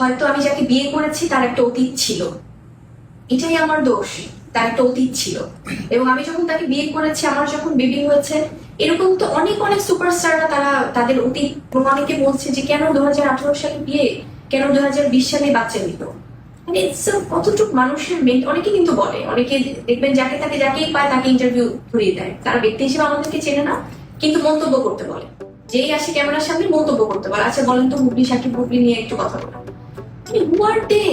হয়তো আমি যাকে বিয়ে করেছি তার একটা অতীত ছিল। এটাই আমার দোষ, তার একটা অতীত ছিল। এবং আমি যখন তাকে বিয়ে করেছি, আমার যখন বেবি হয়েছে, এরকম তো অনেক অনেক সুপারস্টাররা তারা তাদের অতীত অনেকে বলছে যে কেন দু হাজার আঠারো সালে বিয়ে, কেন দু হাজার বিশ সালে বাচ্চা নিত মানে কতটুকু মানুষের মেন্ট অনেকে কিন্তু বলে, অনেকে দেখবেন যাকে তাকে, যাকেই পায় তাকে ইন্টারভিউ ধরিয়ে দেয়। তারা ব্যক্তি হিসেবে আমাদেরকে চেনে না, কিন্তু মন্তব্য করতে বলে। যেই আসে ক্যামেরার সামনে মন্তব্য করতে বলে আচ্ছা বলেন তো মুভি সাকিব মুভি নিয়ে একটু কথা বলেন। হু আর দে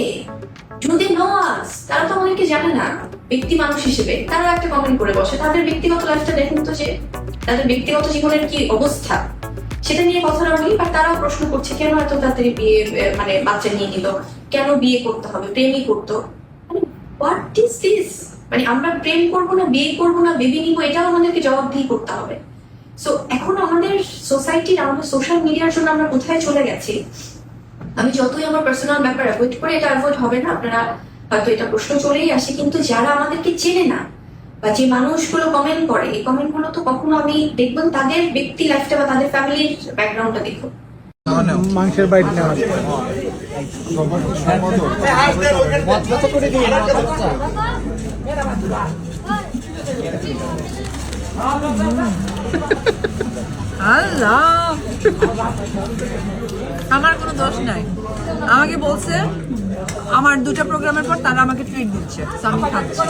যদি নস তারা তো আমাদেরকে জানে না। ব্যক্তি মানুষ হিসেবে তারা একটা কমেন্ট করে বসে। তাদের ব্যক্তিগত লাইফটা দেখুন তো যে, তাদের ব্যক্তিগত জীবনের কি অবস্থা? সেটা নিয়ে কথা বলি বা তারাও প্রশ্ন করছে, কেন এত তাড়াতাড়ি বিয়ে মানে বাচ্চা নিয়ে নিল? কেন বিয়ে করতে হবে? প্রেমই করতো। হোয়াট ইজ দিস মানে আমরা প্রেম করব না, বিয়ে করব না বেবি নিবো, এটাও আমাদেরকে জবাবদিহি করতে হবে। সো এখন আমাদের সোসাইটির আমাদের সোশ্যাল মিডিয়ার জন্য আমরা কোথায় চলে গেছি? আমি যতই আমার পার্সোনাল ব্যাপার অ্যাভয়েড করে এটা অ্যাভয়েড হবে না। আপনারা হয়তো এটা প্রশ্ন চলেই আসে কিন্তু যারা আমাদেরকে চেনে না বা যে মানুষগুলো কমেন্ট করে এই কমেন্টগুলো তো কখনো আমি দেখবেন তাদের ব্যক্তি লাইফটা বা তাদের ফ্যামিলির ব্যাকগ্রাউন্ডটা দেখো মাংসের বাইট নেওয়া আল্লাহ। আমার কোনো দোষ নাই। আমাকে বলছে, আমার দুটা প্রোগ্রামের পর তারা আমাকে ট্রিট দিচ্ছে। আমি খাচ্ছি